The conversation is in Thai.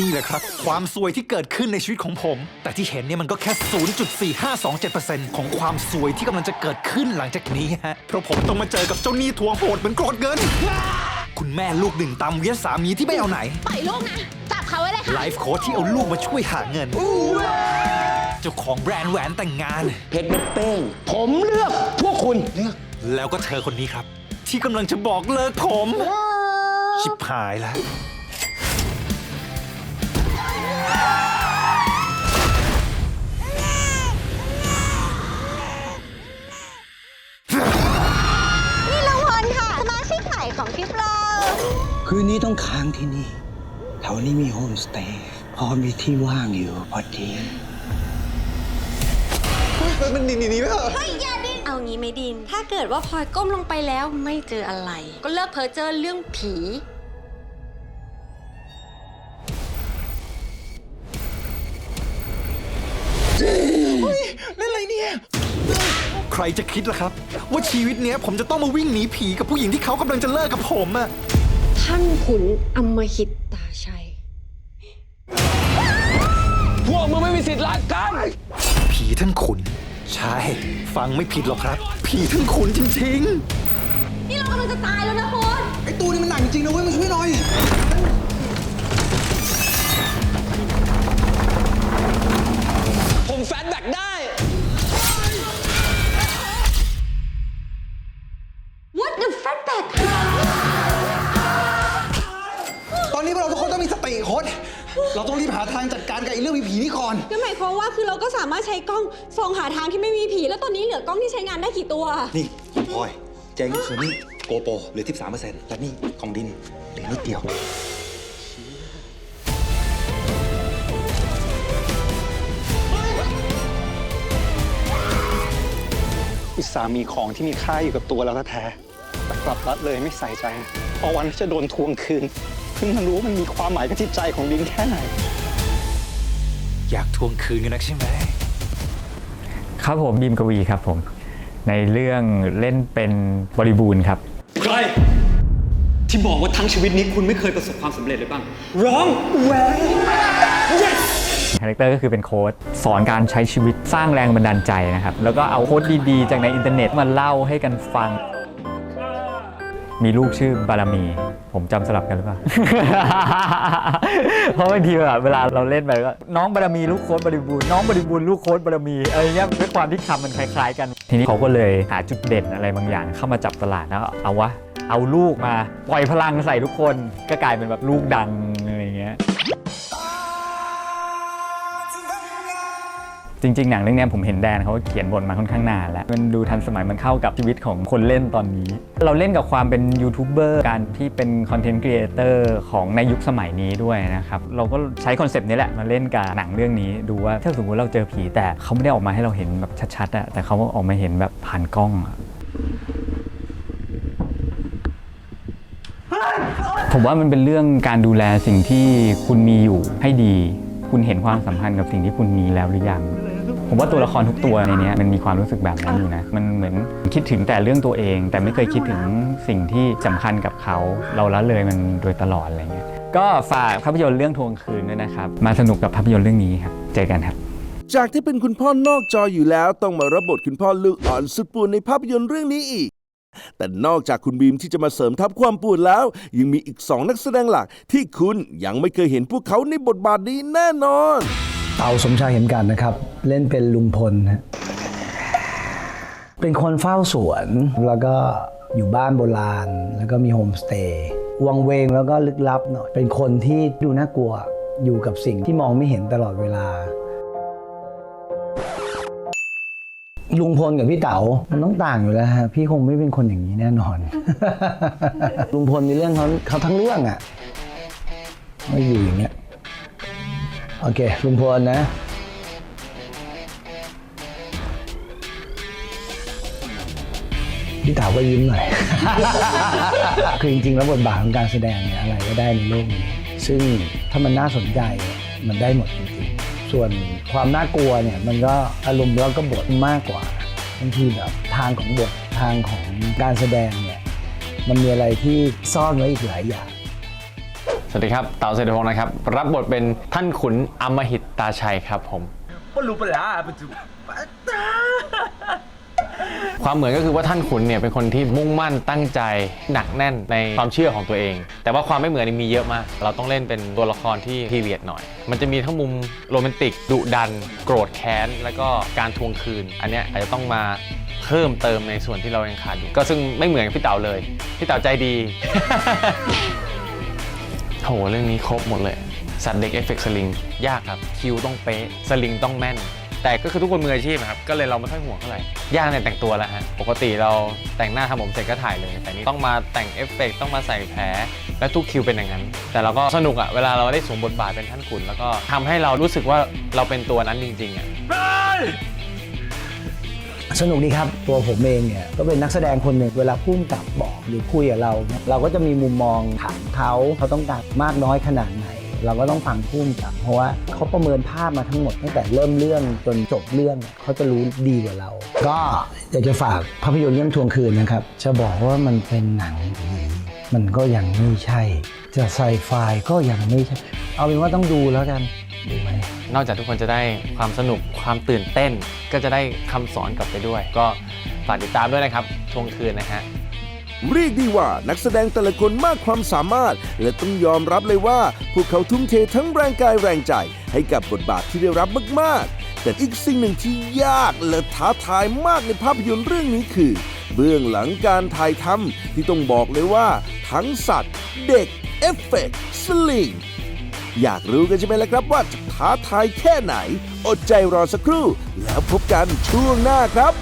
นี่แหละครับ ความซวยที่เกิดขึ้นในชีวิตของผม แต่ที่เห็นเนี่ยมันก็แค่ 0.4527%ของความซวยที่กำลังจะเกิดขึ้นหลังจากนี้ฮะ เพราะผมต้องมาเจอกับเจ้าหนี้ทวงโหดเหมือนโกรธเงิน คุณแม่ลูกหนึ่งตามเวียนสามีที่ไม่เอาไหน ปล่อยลูกนะ จับเขาไว้เลยค่ะ ไลฟ์โค้ชที่เอาลูกมาช่วยหาเงิน เจ้าของแบรนด์แหวนแต่งงาน เพชรเม็ดเป้ง ผมเลือกพวกคุณ แล้วก็เธอคนนี้ครับ ที่กำลังจะบอกเลิกผม ชิบหายแล้ว นนี้ต้องค้างที่นี่แถวนี้มีโฮมสเตย์พอมีที่ว่างอยู่พอดีเฮ้ยอย่าดินเอางี้ไหม่ดิน ถ้าเกิดว่าพลอยก้มลงไปแล้วไม่เจออะไร ก็เลิกเพ้อเจอเรื่องผีใครจะคิดล่ะครับ ว่าชีวิตเนี้ยผมจะต้องมาวิ่งหนีผีกับผู้หญิงที่เขากำลังจะเลิกกับผมอะ ท่านขุนอมหิตตาชัย พวกมึงไม่มีสิทธิ์รักกัน ผีท่านขุน ใช่ ฟังไม่ผิดหรอกครับ ผีท่านขุนจริง นี่เรากำลังจะตายแล้วนะคุณไอ้ตู้นี่มันหนักจริงนะเว้ยมาช่วยหน่อย ผมแฟนแบ็กได้ เราต้องรีบหาทางจัดการกับไอ้เรื่องผีๆนี่ก่อนก็หมายความว่าคือเราก็สามารถใช้กล้องส่องหาทางที่ไม่มีผี แล้วตอนนี้เหลือกล้องที่ใช้งานได้กี่ตัว นี่ของพลอยเจ๊งส่วนนี้โกโปรเหลือ 13%และนี่ของดินเหลือนิดเดียว อุตส่าห์มีของที่มีค่าอยู่กับตัวเราแท้ๆแต่กลับละเลยไม่ใส่ใจ พอวันที่จะโดนทวงคืน เพิ่งมารู้ว่ามันมีความหมายกับจิตใจของดินแค่ไหนๆอยากทวงคืนกันนักใช่ไหม ครับผมบีมกวีครับผม ในเรื่องเล่นเป็นบริบูรณ์ครับ ใคร ที่บอกว่าทั้งชีวิตนี้คุณไม่เคยประสบความสำเร็จเลยบ้าง ร้องแหวน yes คาแรคเตอร์ก็คือเป็นโค้ดสอนการใช้ชีวิตสร้างแรงบันดาลใจนะครับ แล้วก็เอาโค้ดดีๆ จากในอินเทอร์เน็ตมาเล่าให้กันฟัง มีลูกชื่อบารมี ผมจำสลับกันหรือเปล่า เพราะบางทีแบบเวลาเราเล่นไปก็น้องบารมีลูกโค้ดบริบูรณ์น้องบริบูรณ์ลูกโค้ดบารมีอะไรเงี้ยด้วยความที่คำมันคล้าย ๆ กัน ทีนี้เขาก็เลยหาจุดเด่นอะไรบางอย่างเข้ามาจับตลาดแล้วเอาวะเอาลูกมาปล่อยพลังใส่ทุกคนก็กลายเป็นแบบลูกดัง จริงๆ หนังเรื่องนี้ผมเห็นแดนเขาเขียนบทมาค่อนข้างนานแล้ว มันดูทันสมัยมันเข้ากับชีวิตของคนเล่นตอนนี้ เราเล่นกับความเป็นยูทูบเบอร์การที่เป็นคอนเทนต์ครีเอเตอร์ของในยุคสมัยนี้ด้วยนะครับ เราก็ใช้คอนเซปต์นี้แหละมาเล่นกับหนังเรื่องนี้ดูว่าถ้าสมมติเราเจอผีแต่เขาไม่ได้ออกมาให้เราเห็นแบบชัดๆอะแต่เขาออกมาเห็นแบบผ่านกล้องอะผมว่ามันเป็นเรื่องการดูแลสิ่งที่คุณมีอยู่ให้ดี คุณเห็นความสัมพันธ์กับสิ่งที่คุณมีแล้วหรือยัง ผมว่าตัวละครทุกตัวในเนี้ยมันมีความรู้สึกแบบนั้นอยู่นะ มันเหมือนคิดถึงแต่เรื่องตัวเอง แต่ไม่เคยคิดถึงสิ่งที่สำคัญกับเขา เราละเลยมันโดยตลอดอะไรเงี้ย ก็ฝากภาพยนตร์เรื่องทวงคืนด้วยนะครับ มาสนุกกับภาพยนตร์เรื่องนี้ครับ เจอกันครับ จากที่เป็นคุณพ่อนอกจออยู่แล้ว ต้องมารับบทคุณพ่อลูกอ่อนสุดป่วนในภาพยนตร์เรื่องนี้อีกแต่นอกจากคุณบีมที่จะมาเสริมทัพความป่วนแล้ว ยังมีอีกสองนักแสดงหลัก ที่คุณยังไม่เคยเห็นพวกเขาในบทบาทนี้แน่นอน เต๋าสมชายเห็นกันนะครับ เล่นเป็นลุงพลฮะเป็นคนเฝ้าสวนแล้วก็อยู่บ้านโบราณ แล้วก็มีโฮมสเตย์วังเวงแล้วก็ลึกลับหน่อยเป็นคนที่ดูน่ากลัวอยู่กับสิ่งที่มองไม่เห็นตลอดเวลา ลุงพลกับพี่เต๋ามันต้องต่างอยู่แล้วฮะพี่คงไม่เป็นคนอย่างนี้แน่นอน ลุงพลในเรื่องเขาเขาทั้งเรื่องอะไม่อยู่อย่างเงี้ยโอเค ลุงพลนะ พี่เต๋าก็ยิ้มหน่อย คือจริงๆแล้วบทบาทของการแสดงเนี่ยอะไรก็ได้ในโลกนี้ ซึ่งถ้ามันน่าสนใจมันได้หมดจริงๆ ส่วนความน่ากลัวเนี่ยมันก็อารมณ์แล้วก็บทมากกว่าบางทีแบบทางของบททางของการแสดงเนี่ยมันมีอะไรที่ซ่อนไว้อีกหลายอย่างสวัสดีครับเต่าเศรษฐพงศ์นะครับ รับบทเป็นท่านขุนอำมหิตตาชัยครับผม ความเหมือนก็คือว่าท่านขุนเนี่ยเป็นคนที่มุ่งมั่นตั้งใจหนักแน่นในความเชื่อของตัวเอง แต่ว่าความไม่เหมือนมีเยอะมาก เราต้องเล่นเป็นตัวละครที่พีเรียดหน่อย มันจะมีทั้งมุมโรแมนติกดุดัน โกรธแค้น แล้วก็การทวงคืน อันเนี้ยอาจจะต้องมาเพิ่มเติมในส่วนที่เรายังขาดอยู่ ก็ซึ่งไม่เหมือนกับพี่เต๋าเลย พี่เต๋าใจดี โห เรื่องนี้ครบหมดเลย สัตว์เด็กเอฟเฟกต์สลิง ยากครับ คิวต้องเป๊ะ สลิงต้องแม่น แต่ก็คือทุกคนมืออาชีพอะครับก็เลยเราไม่ค่อยห่วงเท่าไหร่ยากในแต่งตัวแล้วฮะปกติเราแต่งหน้าทำผมเสร็จก็ถ่ายเลย แต่นี่ต้องมาแต่งเอฟเฟกต์ต้องมาใส่แผลและทุกคิวเป็นอย่างนั้น แต่เราก็สนุกอะเวลาเราได้สวมบทบาทเป็นท่านขุนแล้วก็ทำให้เรารู้สึกว่าเราเป็นตัวนั้นจริงๆอะสนุกดีครับตัวผมเองเนี่ยก็เป็นนักแสดงคนหนึ่งเวลาพุ่มกับบอกหรือคุยกับเราเนี่ยเราก็จะมีมุมมองถามเขาเขาต้องการมากน้อยขนาดไหน เราก็ต้องฟังพุ่มกับเพราะว่าเขาประเมินภาพมาทั้งหมดตั้งแต่เริ่มเรื่องจนจบเรื่องเขาจะรู้ดีกว่าเรา ก็อยากจะฝากภาพยนตร์เรื่องทวงคืนนะครับ จะบอกว่ามันเป็นหนังผีมันก็ยังไม่ใช่ จะไซไฟก็ยังไม่ใช่ เอาเป็นว่าต้องดูแล้วกันดูไหมนอกจากทุกคนจะได้ความสนุกความตื่นเต้น ก็จะได้คำสอนกลับไปด้วย ก็ฝากติดตามด้วยนะครับทวงคืนนะฮะ เรียกได้ว่านักแสดงแต่ละคนมากความสามารถ และต้องยอมรับเลยว่า พวกเขาทุ่มเททั้งแรงกายแรงใจ ให้กับบทบาทที่ได้รับมากๆ แต่อีกสิ่งหนึ่งที่ยากและท้าทายมากในภาพยนตร์เรื่องนี้คือ เบื้องหลังการถ่ายทำที่ต้องบอกเลยว่า ทั้งสัตว์ เด็ก เอฟเฟกต์สลิงอยากรู้กันใช่ไหมล่ะครับว่าจะท้าทายแค่ไหน อดใจรอสักครู่ แล้วพบกันช่วงหน้าครับ